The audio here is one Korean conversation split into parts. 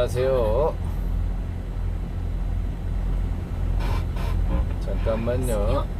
안녕하세요. 잠깐만요.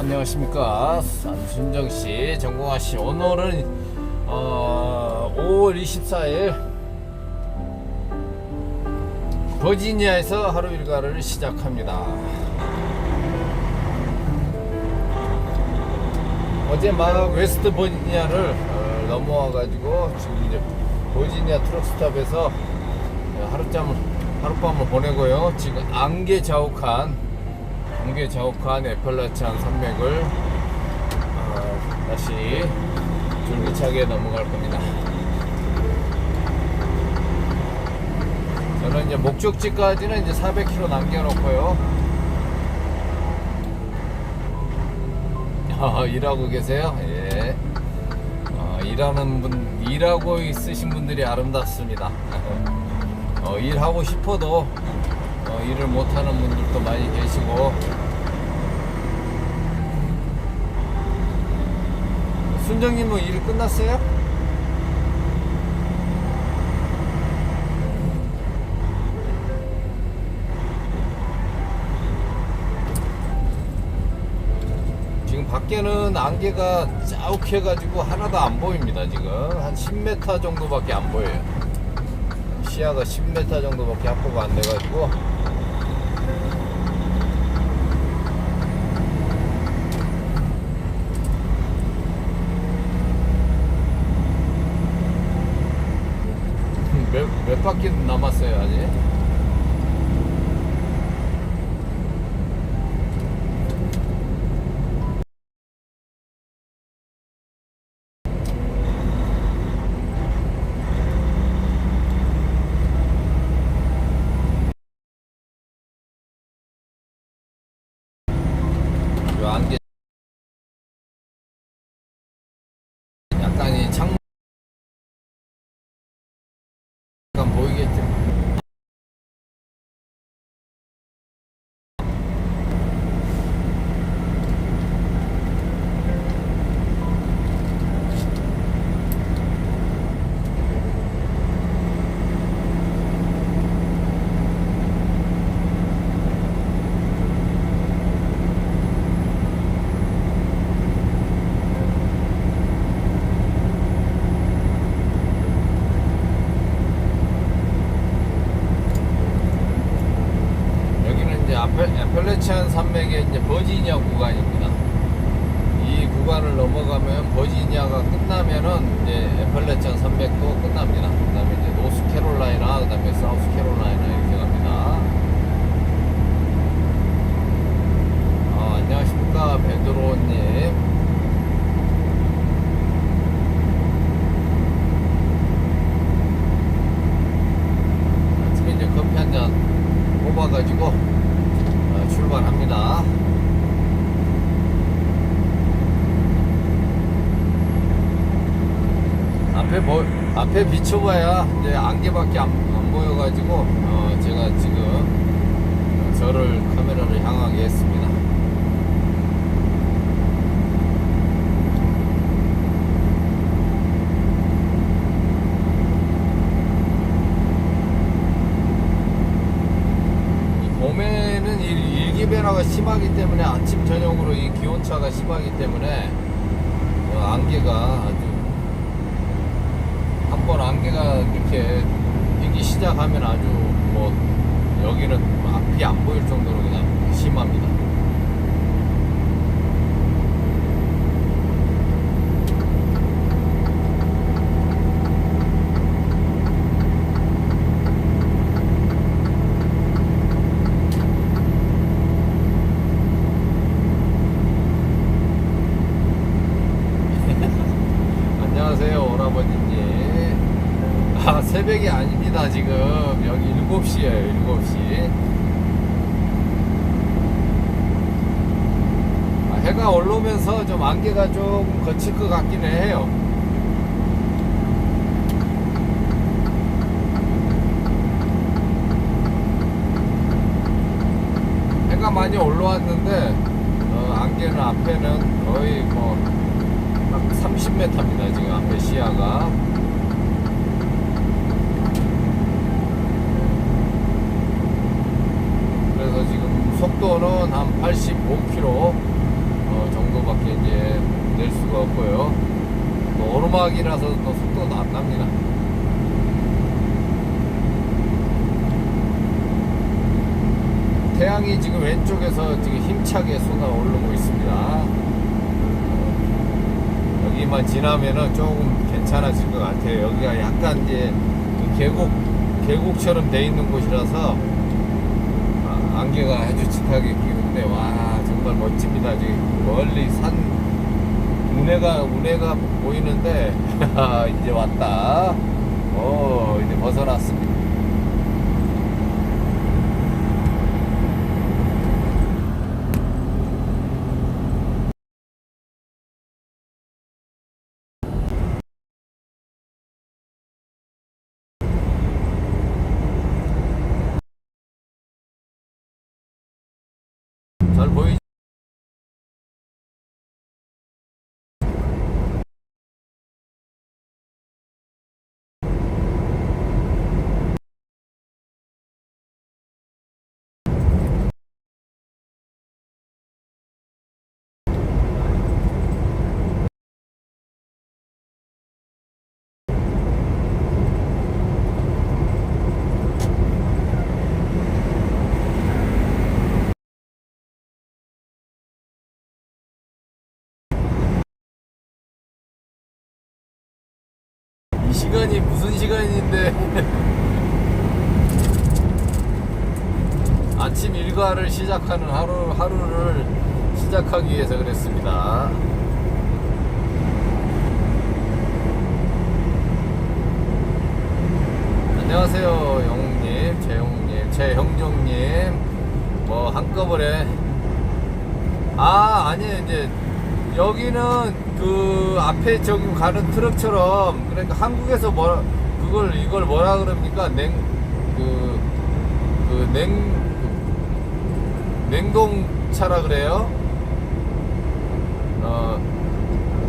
안녕하십니까. 안순정 씨, 정공아 씨. 오늘은 어, 5월 24일 버지니아에서 하루 일과를 시작합니다. 어제 막 웨스트 버지니아를 어, 넘어와 가지고 지금 이제 버지니아 트럭스탑에서 하룻잠을 하룻밤을 보내고요. 지금 안개 자욱한 안개 자욱한 에펠라치안 산맥을 어, 다시 줄기차게 넘어갈 겁니다. 저는 이제 목적지까지는 이제 400km 남겨놓고요. 어, 일하고 계세요? 예. 어, 일하는 분, 일하고 있으신 분들이 아름답습니다. 어, 일하고 싶어도 어, 일을 못하는 분들도 많이 계시고. 순정님은 뭐일 끝났어요? 지금 밖에는 안개가 짜욱해가지고 하나도 안 보입니다 지금. 한 10m 정도밖에 안 보여요. 시야가 10m 정도밖에 확보가 안 돼가지고 몇, 몇 바퀴 남았어요 아직 요 안개 약간 이 창문 약간 보이겠죠? 여기는 이제 아펠, 에펠레치안 산맥의 이제 버지니아 구간입니다. 이 구간을 넘어가면 버지니아가 끝나면은 이제 에펠레치안 산맥도 끝납니다. 그다음에 이제 노스캐롤라이나 그다음에 사우스캐롤라이나 이렇게 갑니다. 아, 안녕하십니까 베드로님. 아침에 이제 커피 한 잔 뽑아가지고 어, 출발합니다. 앞에 뭐 앞에 비춰봐야 이제 안개밖에 안, 안 보여가지고 어, 제가 지금 저를 카메라를 향하게 했습니다. 이 봄에는 이 일기 변화가 심하기 때문에 아침 저녁으로 이 기온차가 심하기 때문에 어, 안개가 아주 한번 안개가 이렇게 이기 시작하면 아주 뭐 여기는 앞이 안 보일 정도로 그냥 심합니다. 새벽이 아닙니다 지금. 여기 7시에요 7시. 아, 해가 올라오면서 좀 안개가 좀 거칠 것 같긴 해요. 해가 많이 올라왔는데 어, 안개는 앞에는 거의 뭐 30m입니다 지금 앞에 시야가. 속도는 한 85km 어, 정도밖에 이제 낼 수가 없고요. 또 오르막이라서 또 속도도 안 납니다. 태양이 지금 왼쪽에서 지금 힘차게 쏟아 오르고 있습니다. 어, 여기만 지나면은 조금 괜찮아질 것 같아요. 여기가 약간 이제 그 계곡 계곡처럼 돼 있는 곳이라서 아, 안개가 아주 짙하게 끼는데 와 정말 멋집니다. 지금 멀리 산 운해가 운해가 보이는데 이제 왔다. 어 이제 벗어났습니다. 잘 보이죠? 이 시간이 무슨 시간인데. 아침 일과를 시작하는 하루 하루를 시작하기 위해서 그랬습니다. 안녕하세요, 영웅님, 재용님, 최형종님, 뭐 한꺼번에. 아 아니 이제 여기는 그 앞에 저기 가는 트럭처럼 그러니까 한국에서 뭐 그걸 이걸 뭐라 그럽니까? 냉 그 그냉 냉동차라 그래요? 어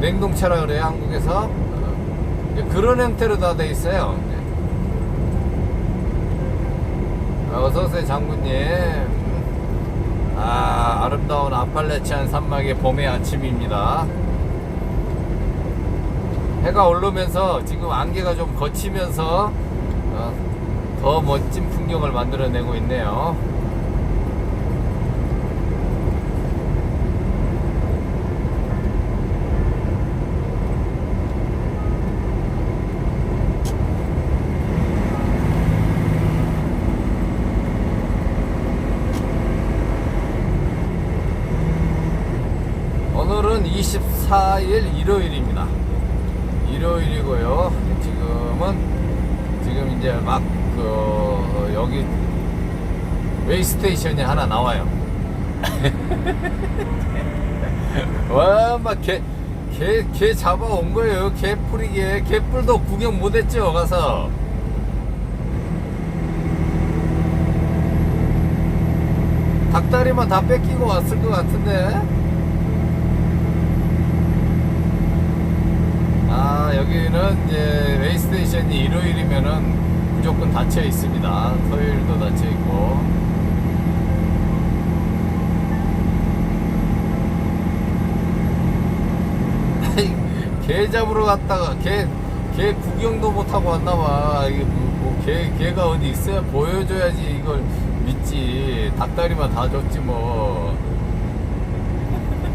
냉동차라 그래요 한국에서? 어, 그런 형태로 다 돼 있어요. 아, 어서오세요 장군님. 아, 아름다운 아팔레치안 산막의 봄의 아침입니다. 해가 오르면서 지금 안개가 좀 거치면서 어, 더 멋진 풍경을 만들어내고 있네요. 오늘은 24일 일요일입니다. 일요일이고요. 지금은 지금 이제 막 그 여기 웨이스테이션이 하나 나와요. 와막개개 잡아온 거예요. 개풀이게 개뿔도 구경 못했죠 가서. 닭다리만 다 뺏기고 왔을 것 같은데. 아 여기는 이제 웨이스테이션이 일요일이면은 무조건 닫혀 있습니다. 토요일도 닫혀 있고. 개 잡으러 갔다가 개, 개 구경도 못 하고 왔나봐. 뭐, 뭐 개, 개가 어디 있어야 보여줘야지 이걸 믿지. 닭다리만 다 줬지 뭐.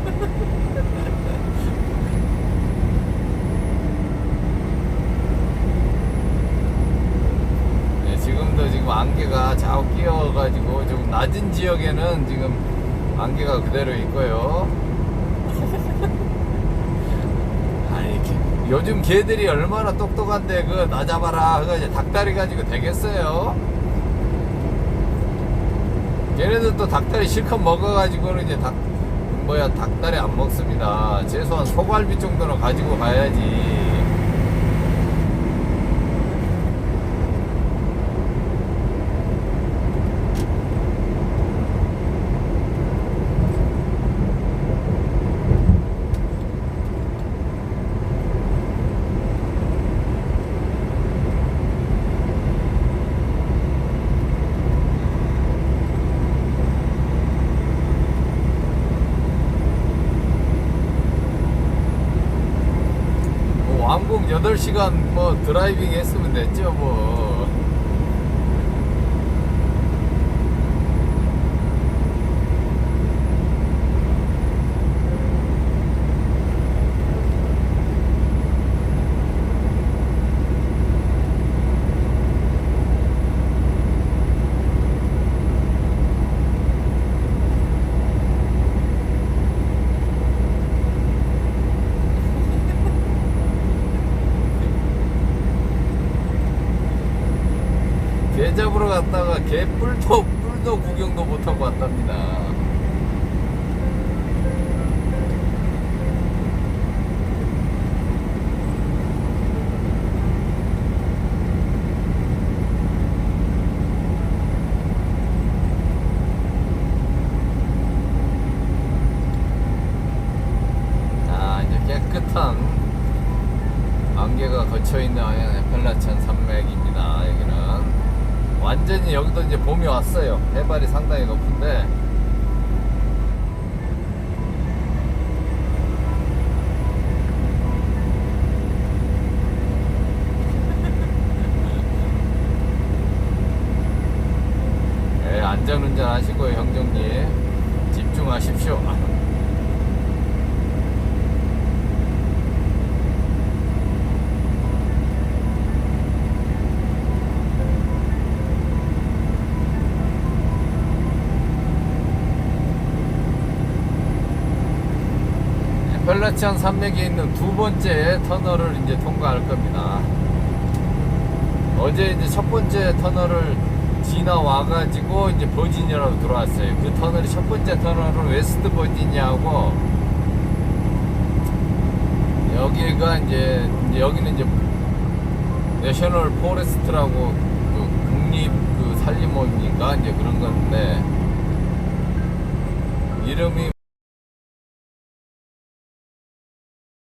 네, 지금 안개가 자꾸 끼어가지고 좀 낮은 지역에는 지금 안개가 그대로 있고요. 아니, 요즘 개들이 얼마나 똑똑한데 그나 잡아라 그거 이제 닭다리 가지고 되겠어요? 걔네들 또 닭다리 실컷 먹어가지고는 이제 닭 뭐야 닭다리 안 먹습니다. 최소한 소갈비 정도는 가지고 가야지. 8시간 뭐 드라이빙 했으면 됐죠 뭐 개 잡으러 갔다가 개 뿔도 뿔도 구경도 못하고 왔답니다 안개가 거쳐있는 에펠라찬 산맥입니다. 여기는 완전히 여기도 이제 봄이 왔어요. 해발이 상당히 높은데 예, 안전운전 하시고요, 형정님. 집중하십시오. 펠라치안 산맥에 있는 두 번째 터널을 이제 통과할 겁니다. 어제 이제 첫 번째 터널을 지나와가지고 이제 버지니아로 들어왔어요. 그 터널이 첫 번째 터널은 웨스트 버지니아고 여기가 이제 여기는 이제 내셔널 포레스트라고 그 국립 그 산림원인가 이제 그런 건데 이름이